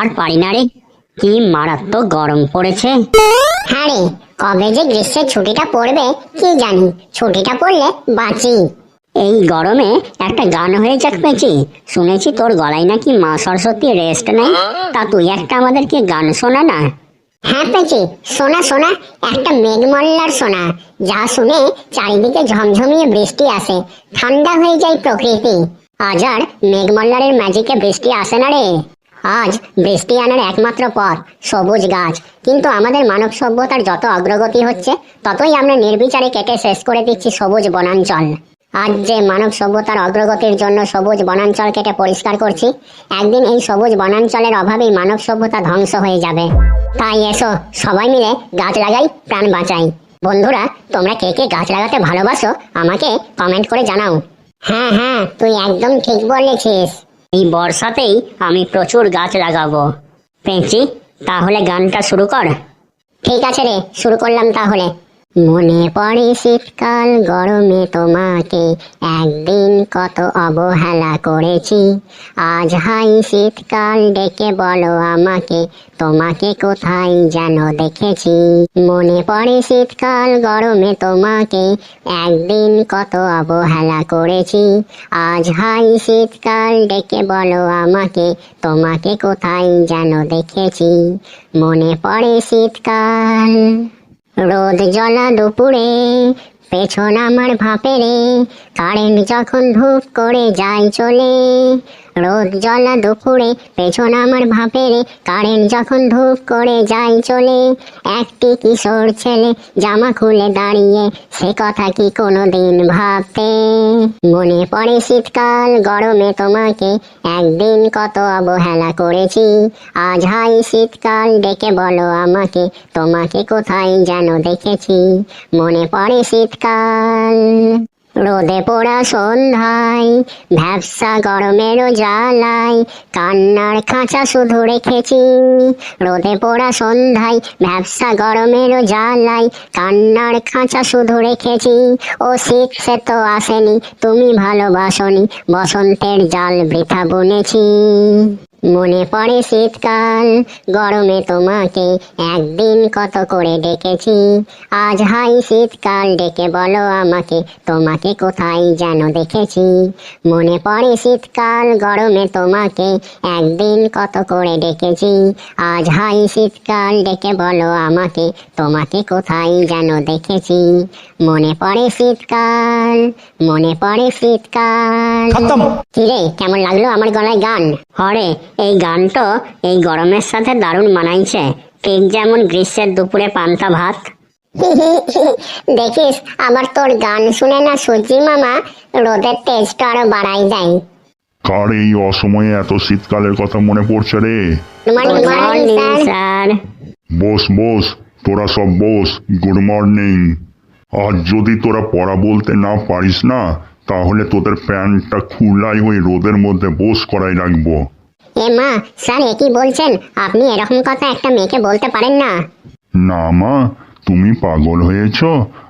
আর পারি না রে। কি মারাত্মক গরম পড়েছে। হ্যাঁ রে কবে যে গ্রীষ্মের ছুটিটা পড়বে কি জানি। ছুটিটা পড়লে বাঁচি। এই গরমে একটা গান হয়ে যাক পেঁচি। শুনেছি তোর গলায় নাকি মা সরস্বতী রেস্ট নেই। তা তুই একটা আমাদেরকে গান শোনা না। হ্যাঁ পেঁচি সোনা সোনা একটা মেঘমল্লার সোনা যা শুনে চারিদিকে ঝমঝমিয়ে বৃষ্টি আসে। ঠান্ডা হয়ে যায় প্রকৃতি। আজ আর মেঘমল্লারের ম্যাজিকে বৃষ্টি আসে না রে। আজ বৃষ্টি আনার একমাত্র পথ, সবুজ গাছ। কিন্তু আমাদের মানব সভ্যতার যত অগ্রগতি হচ্ছে, ততই আমরা নির্বিচারে কেটে শেষ করে দিচ্ছি সবুজ বনাঞ্চল। আজ যে মানব সভ্যতার অগ্রগতির জন্য সবুজ বনাঞ্চল কেটে পরিষ্কার করছি, একদিন এই সবুজ বনাঞ্চলের অভাবেই মানব সভ্যতা ধ্বংস হয়ে যাবে। তাই এসো, সবাই মিলে গাছ লাগাই, প্রাণ বাঁচাই। বন্ধুরা, তোমরা কে কে গাছ লাগাতে ভালোবাসো, আমাকে কমেন্ট করে জানাও। হ্যাঁ হ্যাঁ তুই একদম ঠিক বলেছিস। এই বর্ষাতেই আমি প্রচুর গাছ লাগাবো। পেঁচি, তাহলে গানটা শুরু কর। ঠিক আছে রে, শুরু করলাম তাহলে। মনে পড়ে শীতকাল গরমে তোমাকে। একদিন কত অবহেলা করেছি। আজ হাই শীতকাল, ডেকে বলো আমাকে, তোমাকে কোথায় যেন দেখেছি। মনে পড়ে শীতকাল গরমে তোমাকে, একদিন কত অবহেলা করেছি। আজ হাই শীতকাল, ডেকে বলো আমাকে, তোমাকে কোথায় যেন দেখেছি। মনে পড়ে শীতকাল। রোদ জ্বলা দুপুরে পেছন আমার ভাপে রে কারেন্ট যখন ধূপ করে যায় চলে, রোদ জ্বলা দুপুরে পেছন আমার ভাপে রে কারেন্ট যখন ধূপ করে যায় চলে, একটি কিশোর ছেলে জামা খুলে দাঁড়িয়ে সে কথা কি কোনোদিন ভাবতে? মনে পড়ে শীতকাল, গরমে তোমাকে একদিন কত অবহেলা করেছি। আজ হাই শীতকাল, ডেকে বলো আমাকে, তোমাকে কোথায় যেন দেখেছি। মনে পড়ে শীতকাল রোদে পোড়া সন্ধ্যায়, ভ্যাবসা গরমেরও জ্বালায়, কান্নার খাঁচা শুধু রেখেছি। রোদে পোড়া সন্ধ্যায়, ভ্যাবসা গরমেরও জ্বালায়, কান্নার খাঁচা শুধু রেখেছি। ও শীত, সে তো আসেনি, তুমি ভালোবাসনি, বসন্তের জাল বৃথা বুনেছি। মনে পড়ে শীতকাল গরমে তোমাকে একদিন কত করে ডেকেছি। আজ হাই শীতকাল ডেকে বলো আমাকে তোমাকে কোথায় যেন দেখেছি। মনে পড়ে শীতকাল গরমে তোমাকে একদিন কত করে ডেকেছি। আজ হাই শীতকাল ডেকে বলো আমাকে তোমাকে কোথায় যেন দেখেছি। মনে পড়ে শীতকাল মনে পড়ে শীতকাল। কিরে কেমন লাগল আমার গলায় গান? হরে এই গানটা এই গরমের সাথে দারুণ মানাইছে। ঠিক যেমন গ্রীষ্মের দুপুরে পান্তা ভাত। দেখিস আবার তোর গান শুনে না সূর্যি মামা রোদের তেজটা আরও বাড়াই দেয়। কার এই অসময়ে এত শীতকালের কথা মনে পড়ছে রে? বস বস তোরা সব বস গুড মর্নিং আজ যদি তোরা পড়া বলতে না পারিস না তাহলে তোদের প্যান্টটা খুলাই ওই রোদের মধ্যে বস করাই রাখব। মা, স্যার এ বলছেন? আপনি এরকম কথা একটা মেয়েকে বলতে পারেন না। না মা, তুমি পাগল হয়েছ।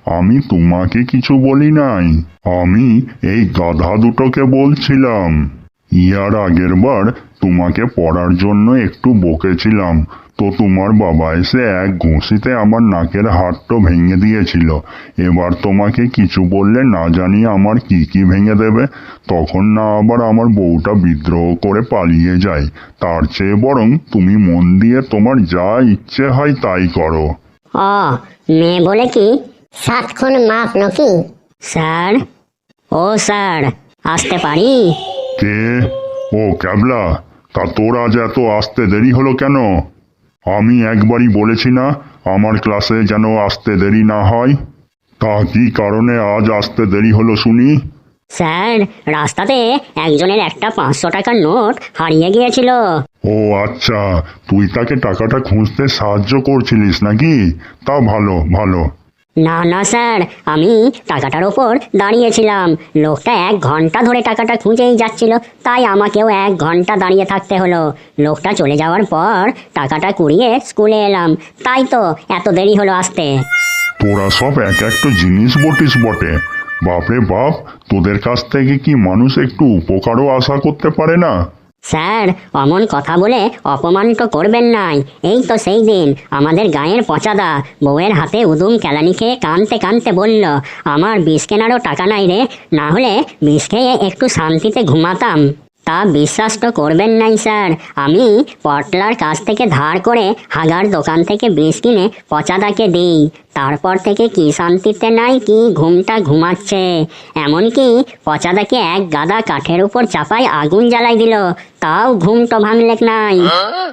আমি তোমাকে কিছু বলি নাই। আমি এই গাধা দুটোকে বলছিলাম। ইয়ার আগের বার তোমাকে পড়ার জন্য একটু বকেছিলাম। তো তোমার বাবা এসে এক ঘুষিতে আমার নাকের হাড়টা ভেঙে দিয়েছিল। এবার তোমাকে কিছু বললে না জানিয়ে আমার কি কি ভেঙে দেবে। তখন না আবার আমার বউটা বিদ্রোহ করে পালিয়ে যায়। তার চেয়ে বরং তুমি মন দিয়ে তোমার যা ইচ্ছে হয় তাই করো। ও মেয়ে বলে কি? সাত খুন মাফ নাকি? স্যার? ও স্যার আসতে পারি? কে? ও ক্যাবলা তা তোর আজ এত আসতে দেরি হলো কেন? আমি একবারই বলেছি না আমার ক্লাসে যেন আসতে দেরি না হয়। তা কি কারণে আজ আসতে দেরি হলো শুনি? স্যার রাস্তাতে একজনের একটা পাঁচশো টাকার নোট হারিয়ে গিয়েছিল। ও আচ্ছা তুই তাকে টাকাটা খুঁজতে সাহায্য করছিলিস নাকি? তা ভালো ভালো। না না, স্যার। আমি টাকাটার ওপর দাঁড়িয়েছিলাম। লোকটা এক ঘণ্টা ধরে টাকাটা খুঁজেই যাচ্ছিল, তাই আমাকেও এক ঘণ্টা দাঁড়িয়ে থাকতে হলো। লোকটা চলে যাওয়ার পর টাকাটা কুড়িয়ে স্কুলে এলাম। তাই তো, এত দেরি হলো আসতে। তোরা সব এক একটা জিনিস বটিস বটে। বাপরে বাপ, তোদের কাছ থেকে কি মানুষ একটু উপকারও আশা করতে পারে না? স্যার, অমন কথা বলে অপমান তো করবেন নাই। এই তো সেই দিন, আমাদের গায়ের পচাদা। বউয়ের হাতে উদুম কেলানি খেয়ে কানতে কানতে বলল, আমার বিষ কেনারও টাকা নাই রে, না হলে বিষ খেয়ে একটু শান্তিতে ঘুমাতাম। তা বিশ্বাস তো করবেন নাই, স্যার। আমি পটলার কাছ থেকে ধার করে হাগার দোকান থেকে বিষ কিনে পচাদাকে দিই। তারপর থেকে কি শান্তিতে নাই, কি ঘুমটা ঘুমাচ্ছে। এমনকি পচাদাকে এক গাদা কাঠের উপর চাপায় আগুন জ্বালাই দিল। তাও ঘুম তো ভাঙলেক নাই।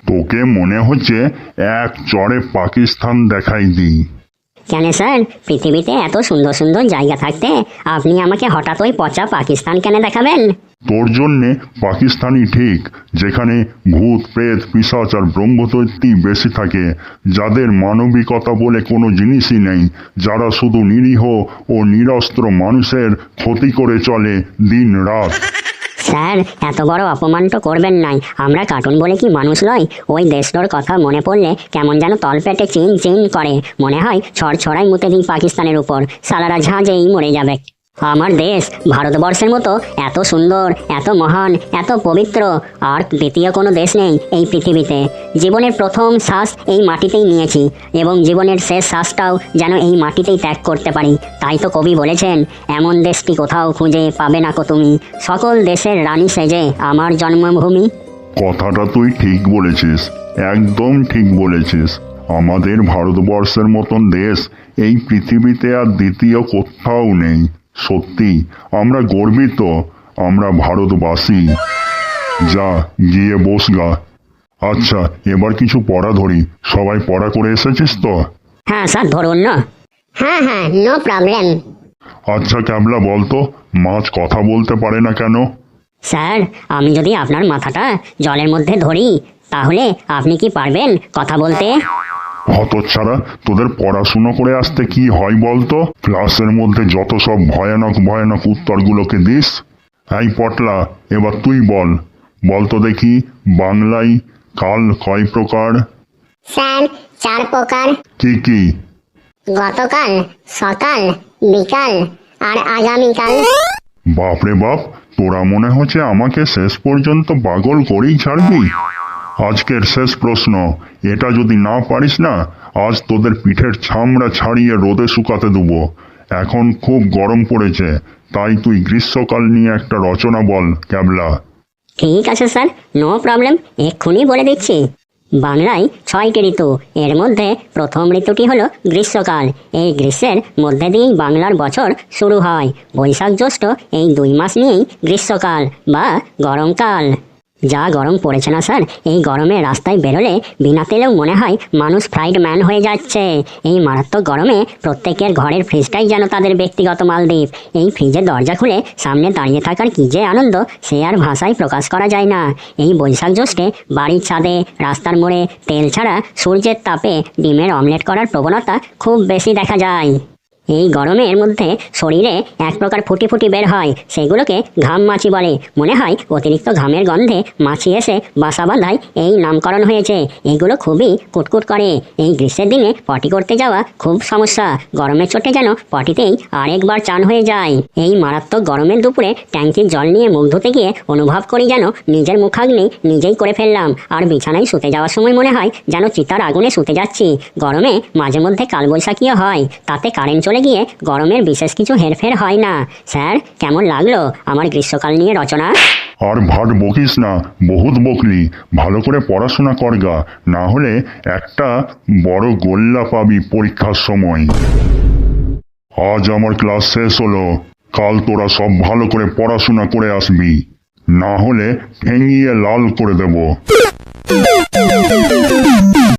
তোকে মনে হচ্ছে এক চড়ে পাকিস্তান দেখাই দিই কেন স্যার, পৃথিবীতে এত সুন্দর সুন্দর জায়গা থাকতে আপনি আমাকে হঠাৎ ওই পচা পাকিস্তান কেন দেখাবেন? তোর জন্যে পাকিস্তানই ঠিক, যেখানে ভূত, প্রেত, পিসাচ আর ব্রহ্মদৈত্যী বেশি থাকে। যাদের মানবিকতা বলে কোনো জিনিসই নেই, যারা শুধু নিরীহ ও নিরস্ত্র মানুষের ক্ষতি করে চলে দিন রাত স্যার, এত বড় অপমান তো করবেন নাই। আমরা কার্টুন বলে কি মানুষ নয় ওই দেশটার কথা মনে পড়লে কেমন যেন তলপেটে চিন চিন করে। মনে হয় ছড় ছড়াই মুতে দিই পাকিস্তানের উপর। সালারা ঝাঁজেই মরে যাবে। আমার দেশ ভারতবর্ষের মতো এত সুন্দর, এত মহান, এত পবিত্র আর দ্বিতীয় কোনো দেশ নেই এই পৃথিবীতে। জীবনের প্রথম শ্বাস এই মাটিতেই নিয়েছি এবং জীবনের শেষ শ্বাসটাও যেন এই মাটিতেই ত্যাগ করতে পারি। তাই তো কবি বলেছেন, এমন দেশটি কোথাও খুঁজে পাবে না কো তুমি। সকল দেশের রানী সেজে আমার জন্মভূমি। কথাটা তুই ঠিক বলেছিস, একদম ঠিক বলেছিস। আমাদের ভারতবর্ষের মতন দেশ এই পৃথিবীতে আর দ্বিতীয় কোথাও নেই। সত্যি আমরা গর্বিত আমরা ভারতবাসী। যা গিয়ে বস গা। আচ্ছা এবার কিছু পড়া ধরি। সবাই পড়া করে এসেছিস তো? হ্যাঁ স্যার ধরুন না। হ্যাঁ হ্যাঁ নো প্রবলেম। আচ্ছা ক্যাবলা বলতো মাছ কথা বলতে পারে না কেন? স্যার আমি যদি আপনার মাথাটা জলের মধ্যে ধরি তাহলে আপনি কি পারবেন কথা বলতে? হতচ্ছাড়া তোদের পড়াশুনো করে আসতে কি হয় বলতো? ক্লাসের মধ্যে যত সব ভয়ানক ভয়ানক উত্তরগুলোকে দিস। এই পটলা এবার তুই বল। বলতো দেখি বাংলায় কাল কয় প্রকার? স্যার চার প্রকার কি কি? গতকাল সকাল বিকাল আর আগামীকাল। বাপরে বাপ তোরা মনে হচ্ছে আমাকে শেষ পর্যন্ত পাগল করেই ছাড়বি? আজকের শেষ প্রশ্ন, এটা যদি না পারিস না, আজ তোদের পিঠের ছামড়া ছাড়িয়ে রোদে শুকাতে দেবো। এখন খুব গরম পড়েছে, তাই তুই গ্রীষ্মকাল নিয়ে একটা রচনা বল, ক্যাবলা। ঠিক আছে স্যার, নো প্রবলেম, এক্ষুনি বলে দিচ্ছি। বাংলায় ছয়টি ঋতু এর মধ্যে প্রথম ঋতুটি হলো গ্রীষ্মকাল। এই গ্রীষ্মের মধ্যে দিয়েই বাংলার বছর শুরু হয়। বৈশাখ জ্যৈষ্ঠ এই দুই মাস নিয়েই গ্রীষ্মকাল বা গরমকাল। যা গরম পড়েছে না, স্যার? এই গরমে রাস্তায় বেরোলে বিনা তেলেও মনে হয় মানুষ ফ্রাইড ম্যান হয়ে যাচ্ছে। এই মারাত্মক গরমে প্রত্যেকের ঘরের ফ্রিজটাই যেন তাদের ব্যক্তিগত মালদ্বীপ। এই ফ্রিজের দরজা খুলে সামনে দাঁড়িয়ে থাকার কী যে আনন্দ, সে আর ভাষায় প্রকাশ করা যায় না। এই বৈশাখ জ্যৈষ্ঠে বাড়ির ছাদে, রাস্তার মোড়ে তেল ছাড়া সূর্যের তাপে ডিমের অমলেট করার প্রবণতা খুব বেশি দেখা যায়। এই গরমের মধ্যে শরীরে এক প্রকার ফুটি ফুটি বের হয়, সেগুলোকে ঘাম মাছি বলে। মনে হয় অতিরিক্ত ঘামের গন্ধে মাছি এসে বাসা বাঁধায় এই নামকরণ হয়েছে। এগুলো খুবই কুটকুট করে। এই গ্রীষ্মের দিনে পটি করতে যাওয়া খুব সমস্যা। গরমের চোটে যেন পটিতেই আরেকবার চান হয়ে যায়। এই মারাত্মক গরমের দুপুরে ট্যাঙ্কির জল নিয়ে মুখ ধুতে গিয়ে অনুভব করি যেন নিজের মুখাগ্নি নিজেই করে ফেললাম। আর বিছানায় শুতে যাওয়ার সময় মনে হয় যেন চিতার আগুনে শুতে যাচ্ছি। গরমে মাঝে মধ্যে কালবৈশাখীও হয়, তাতে কারেন্ট চলে গিয়ে গরমের বিশেষ কিছু হেরফের হয় না। স্যার, কেমন লাগল আমার গ্রীষ্মকাল নিয়ে রচনা? আর ভাট বকিস না, বহুত বকলি। ভালো করে পড়াশোনা করগা না হলে একটা বড় গোল্লা পাবি পরীক্ষার সময়। আজ আমার ক্লাস শেষ হলো, কাল তোরা সব ভালো করে পড়াশোনা করে আসবি। না হলে ঠেঙিয়ে লাল করে দেব।